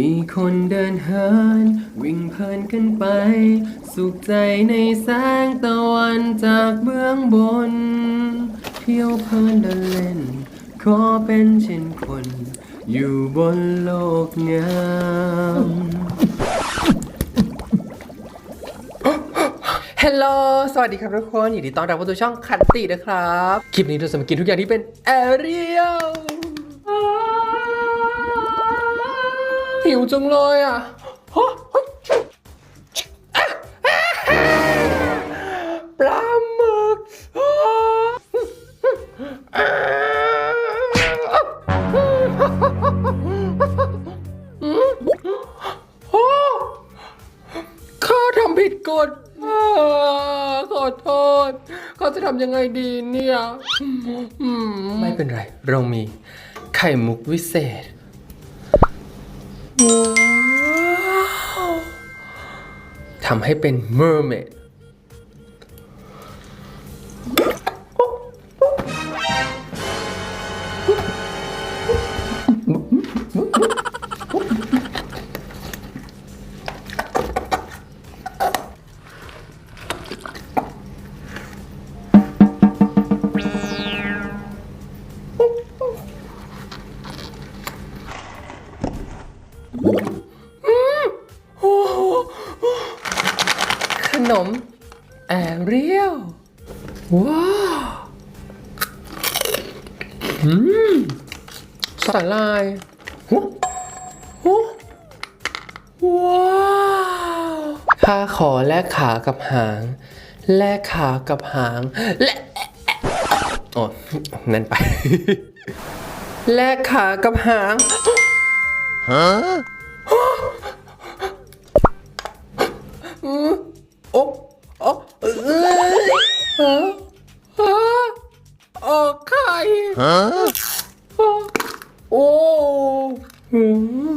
กี่คนเดินเหิน วิ่งเพลินกันไป สุขใจในแสงตะวันจากเบื้องบน เที่ยวเพลินเดินเล่น ขอเป็นเช่นคน อยู่บนโลกงามฮัลโหล สวัสดีครับทุกคนยินดีต้อนรับเข้าสู่ช่องคันตินะครับ คลิปนี้เราจะมากินทุกอย่างที่เป็นแอเรียล หิวจังเลยอะฮะปลาหมึกโอ้ข้าทำผิดกฎขอโทษข้าจะทำยังไงดีเนี่ย ไม่เป็นไร เรามีไข่มุกวิเศษ ทำให้เป็น mermaid นมแอเรียลว้าวอืมสาลายโอ้โหว้าวข้าขอแลกขากับหาง แลกขากับหาง และอ๋อนั่นไป แลกขากับหางโฮะโอ้หืม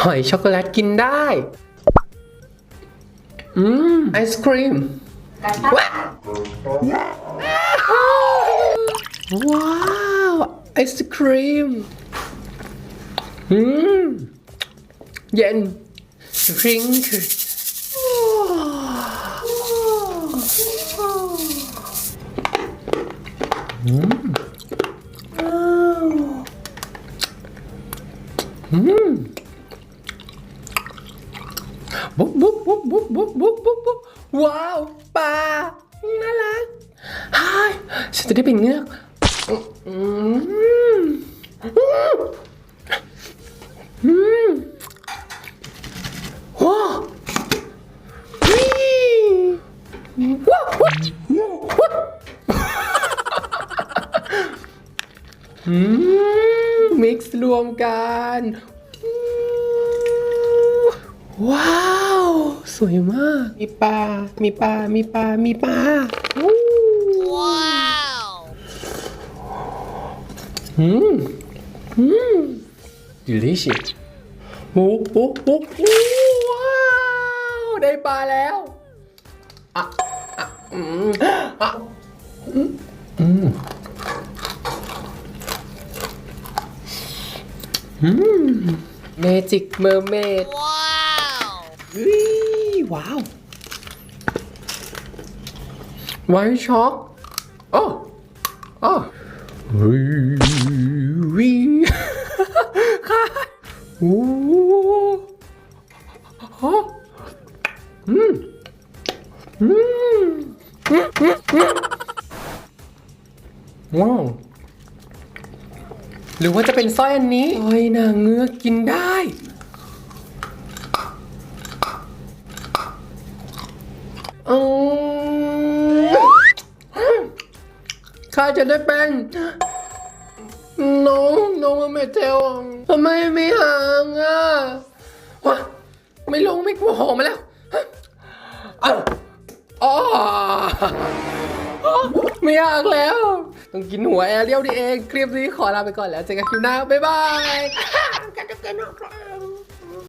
หอยช็อกโกแลตกินได้ อืม ไอศครีม ว้าวว้าวไอศครีม อืม เย็น drink บุ๊บบุ๊บบุ๊บบุ๊บบุ๊บบุ๊บบุ๊บบุ๊บว้าวปลาน่ารักฮายฉันจะได้เป็นเงือกอืมอืมว้าวว้าว มมิกซ์รวมกัน ว้าว สวยมาก มีปลา มีปลา มีปลา มีปลา ว้าวอืมอืม delicious ปุ๊บปุ๊บปุ๊บว้าว ได้ปลาแล้วอะอะอืมอะอืมอืมอืม เมจิกเมอร์เมดว้าวว้าวไวท์ช็อกโอ้โอ้วิวิค่ะโอ้โหอืมอืมว้าว หรือว่าจะเป็นสร้อยอันนี้สร้อยนางเงือกกินได้ อืมข้าจะได้เป็น น้องน้องเมเทลทำไมไม่ห่างอะวะไม่ลงไม่กลัวหอมมาแล้วอ้าวอ๋อ ไม่อยากแล้ว ต้องกินหัวแอร์เรียวดีเอง คลิปนี้ขอลาไปก่อนแล้วเจอกันคลิปหน้า บ๊ายบายกันกัน